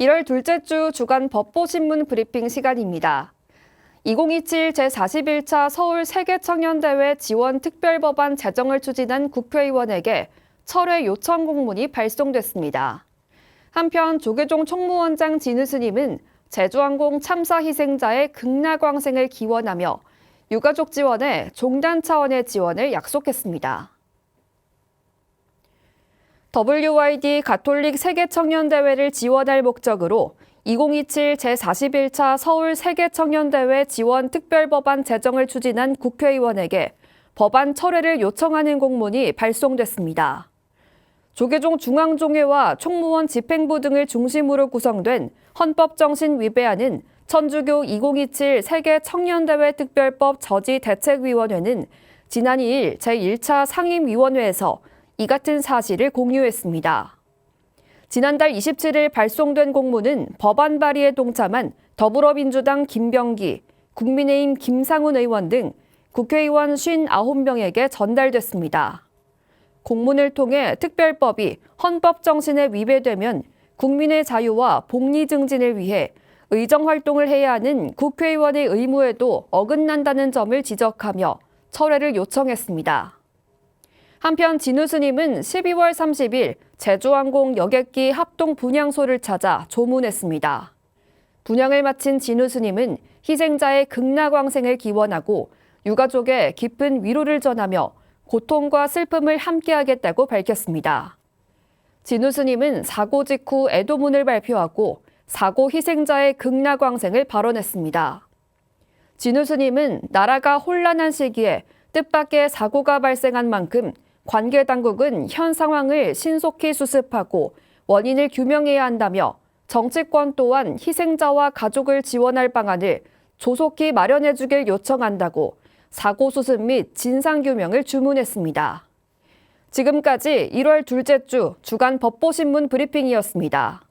1월 둘째 주 주간 법보신문 브리핑 시간입니다. 2027 제41차 서울 세계청년대회 지원 특별법안 제정을 추진한 국회의원에게 철회 요청 공문이 발송됐습니다. 한편 조계종 총무원장 진우 스님은 제주항공 참사 희생자의 극락광생을 기원하며 유가족 지원에 종단 차원의 지원을 약속했습니다. WYD 가톨릭 세계청년대회를 지원할 목적으로 2027 제41차 서울 세계청년대회 지원 특별법안 제정을 추진한 국회의원에게 법안 철회를 요청하는 공문이 발송됐습니다. 조계종 중앙종회와 총무원 집행부 등을 중심으로 구성된 헌법정신 위배하는 천주교 2027 세계 청년대회 특별법 저지 대책위원회는 지난 2일 제1차 상임위원회에서 이 같은 사실을 공유했습니다. 지난달 27일 발송된 공문은 법안 발의에 동참한 더불어민주당 김병기, 국민의힘 김상훈 의원 등 국회의원 59명에게 전달됐습니다. 공문을 통해 특별법이 헌법 정신에 위배되면 국민의 자유와 복리 증진을 위해 의정 활동을 해야 하는 국회의원의 의무에도 어긋난다는 점을 지적하며 철회를 요청했습니다. 한편 진우 스님은 12월 30일 제주항공 여객기 합동 분향소를 찾아 조문했습니다. 분향을 마친 진우 스님은 희생자의 극락왕생을 기원하고 유가족에 깊은 위로를 전하며 고통과 슬픔을 함께하겠다고 밝혔습니다. 진우 스님은 사고 직후 애도문을 발표하고 사고 희생자의 극락왕생을 발언했습니다. 진우 스님은 나라가 혼란한 시기에 뜻밖의 사고가 발생한 만큼 관계 당국은 현 상황을 신속히 수습하고 원인을 규명해야 한다며 정치권 또한 희생자와 가족을 지원할 방안을 조속히 마련해 주길 요청한다고 사고 수습 및 진상 규명을 주문했습니다. 지금까지 1월 둘째 주 주간 법보신문 브리핑이었습니다.